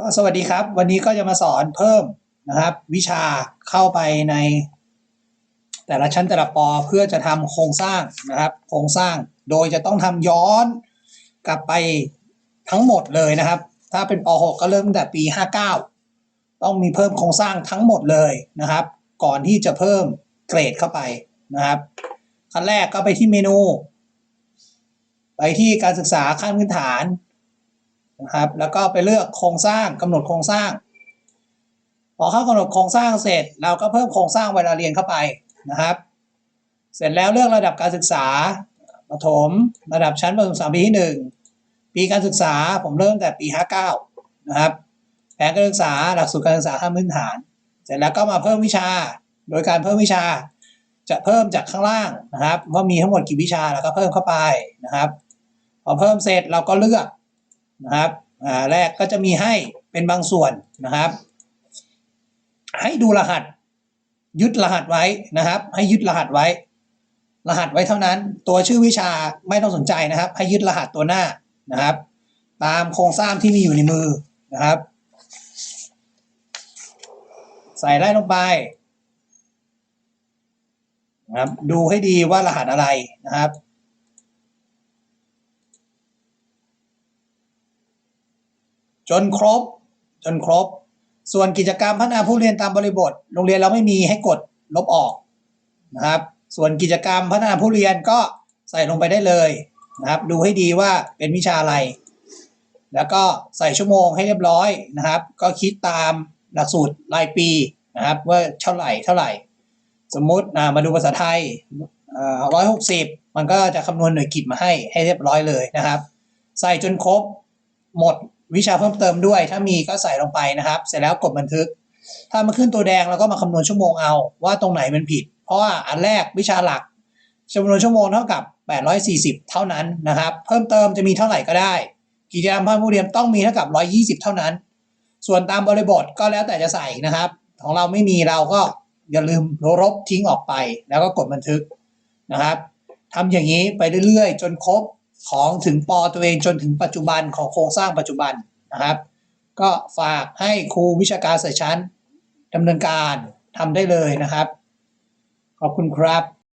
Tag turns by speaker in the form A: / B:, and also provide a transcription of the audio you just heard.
A: ก็สวัสดีครับ วันนี้ก็จะมาสอนเพิ่มนะครับ วิชาเข้าไปใน แต่ละชั้นแต่ละปอเพื่อจะทำโครงสร้างนะครับ โครงสร้างโดยจะต้องทำย้อนกลับไปทั้งหมดเลยนะครับ ถ้าเป็นป .6 ก็เริ่มตั้งแต่ปี 59 ต้องมีเพิ่มโครงสร้างทั้งหมดเลยนะครับ ก่อนที่จะเพิ่มเกรดเข้าไปนะครับขั้นแรกก็ไปที่เมนู ไปที่การศึกษาขั้นพื้นฐาน นะครับ แล้วก็ไปเลือกโครงสร้างกำหนดโครงสร้าง พอเข้ากำหนดโครงสร้างเสร็จ เราก็เพิ่มโครงสร้างเวลาเรียนเข้าไปนะครับ เสร็จแล้วเลือกระดับการศึกษาประถมระดับชั้นประถมศึกษาปีที่หนึ่งปีการศึกษาผมเริ่มแต่ปี 59 นะครับ แผนการศึกษาหลักสูตรการศึกษาขั้นพื้นฐาน เสร็จแล้วก็มาเพิ่มวิชา โดยการเพิ่มวิชา จะเพิ่มจากข้างล่างนะครับว่ามีทั้งหมดกี่วิชาแล้วก็เพิ่มเข้าไปนะครับ พอเพิ่มเสร็จเราก็เลือก นะครับอ่าแรกก็จะมีให้เป็นบางส่วนนะครับ ให้ดูรหัส ยึดรหัสไว้นะครับ ให้ยึดรหัสไว้ รหัสไว้เท่านั้น ตัวชื่อวิชาไม่ต้องสนใจนะครับ ให้ยึดรหัสตัวหน้านะครับ ตามโครงสร้างที่มีอยู่ในมือนะครับ ใส่ได้ลงไปนะครับดูให้ดีว่ารหัสอะไรนะครับ จนครบ จนครบ ส่วนกิจกรรมพัฒนาผู้เรียนตามบริบท โรงเรียนเราไม่มีให้กดลบออกนะครับ ส่วนกิจกรรมพัฒนาผู้เรียนก็ใส่ลงไปได้เลยนะครับ ดูให้ดีว่าเป็นวิชาอะไร แล้วก็ใส่ชั่วโมงให้เรียบร้อยนะครับ ก็คิดตามหลักสูตรรายปีนะครับว่าเท่าไหร่เท่าไหร่ สมมุติมาดูภาษาไทยร้อยหกสิบมันก็จะคำนวณหน่วยกิจมาให้ให้เรียบร้อยเลยนะครับ ใส่จนครบหมด วิชาเพิ่มเติมด้วย ถ้ามีก็ใส่ลงไปนะครับ เสร็จแล้วกดบันทึก ถ้ามันขึ้นตัวแดงเราก็มาคำนวณชั่วโมงเอาว่าตรงไหนมันผิด เพราะว่าอันแรกวิชาหลักจำนวนชั่วโมงเท่ากับ 840 เท่านั้นนะครับ เพิ่มเติมจะมีเท่าไหร่ก็ได้ กิจกรรมภาคผู้เรียนต้องมีเท่ากับ 120 เท่านั้น ส่วนตามบริบทก็แล้วแต่จะใส่นะครับ ของเราไม่มีเราก็อย่าลืมลบทิ้งออกไป แล้วก็กดบันทึกนะครับทำอย่างนี้ไปเรื่อยๆ จนครบ ของถึงปอตัวเองจนถึงปัจจุบันของโครงสร้างปัจจุบันนะครับ ก็ฝากให้ครูวิชาการสายชั้นดำเนินการทำได้เลยนะครับ ขอบคุณครับ